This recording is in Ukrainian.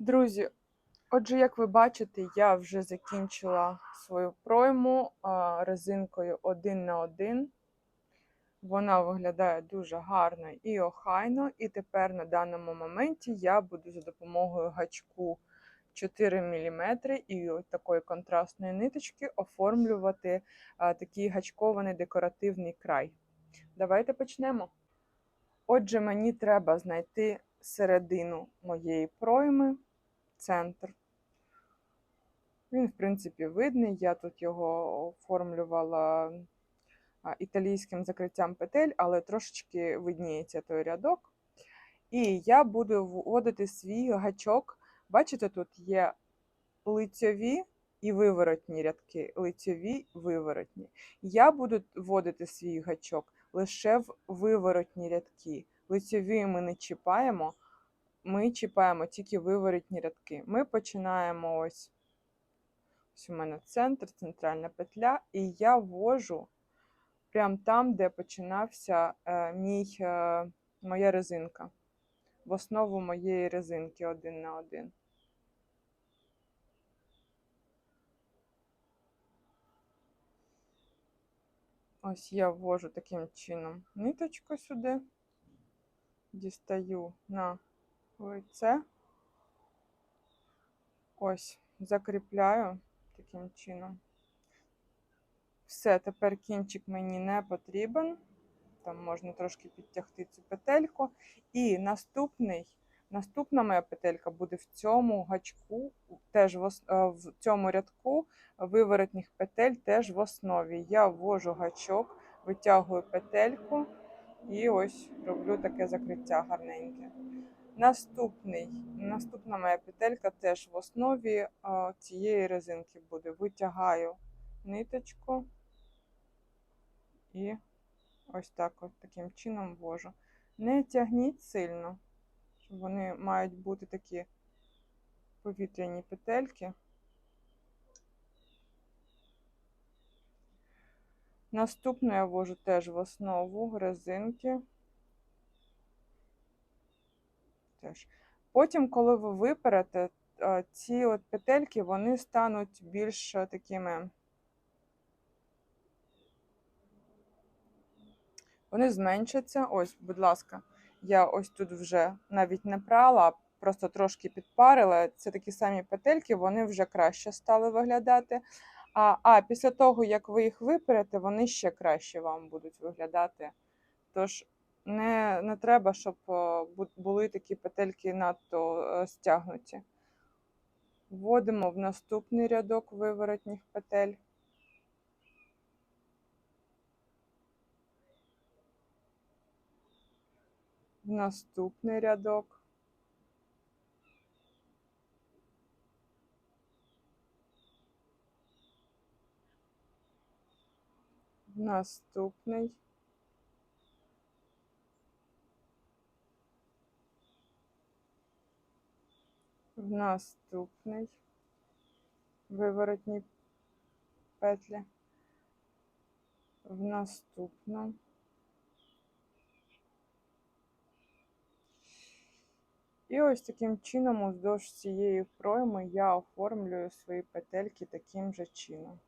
Друзі, отже, як ви бачите, я вже закінчила свою пройму резинкою один на один. Вона виглядає дуже гарно і охайно. І тепер на даному моменті я буду за допомогою гачку 4 мм і такої контрастної ниточки оформлювати такий гачкований декоративний край. Давайте почнемо. Отже, мені треба знайти середину моєї пройми, центр. Він, в принципі, видний. Я тут його оформлювала італійським закриттям петель, але трошечки видніється той рядок. І я буду вводити свій гачок. Бачите, тут є лицьові і виворотні рядки, лицьові, виворотні. Я буду вводити свій гачок лише в виворотні рядки. Лицьові ми не чіпаємо, ми чіпаємо тільки виворотні рядки. Ми починаємо ось, ось у мене центр, центральна петля, і я ввожу прямо там, де починався е, мій, е, моя резинка. В основу моєї резинки один на один. Ось я ввожу таким чином ниточку сюди, дістаю на лице, ось, закріпляю таким чином. Все, тепер кінчик мені не потрібен. Там можна трошки підтягти цю петельку. І наступний, наступна моя петелька буде в цьому гачку, теж в, е, в цьому рядку виворотних петель теж в основі. Я ввожу гачок, витягую петельку і ось роблю таке закриття гарненьке. Наступний, наступна моя петелька теж в основі е, цієї резинки буде. Витягаю ниточку і ось так от таким чином ввожу. Не тягніть сильно, щоб вони мають бути такі повітряні петельки. Наступну я ввожу теж в основу резинки. Теж. Потім, коли ви виперете, е, ці от петельки вони стануть більш е, такими. Вони зменшаться. Ось, будь ласка, я ось тут вже навіть не прала, просто трошки підпарила. Це такі самі петельки, вони вже краще стали виглядати. А, а після того, як ви їх виперете, вони ще краще вам будуть виглядати. Тож не, не треба, щоб е, були такі петельки надто е, стягнуті. Вводимо в наступний рядок виворотніх петель. В наступний рядок. Наступний. Наступний. Виворотні петлі. В наступну. І ось таким чином, уздовж цієї пройми я оформлюю свої петельки таким же чином.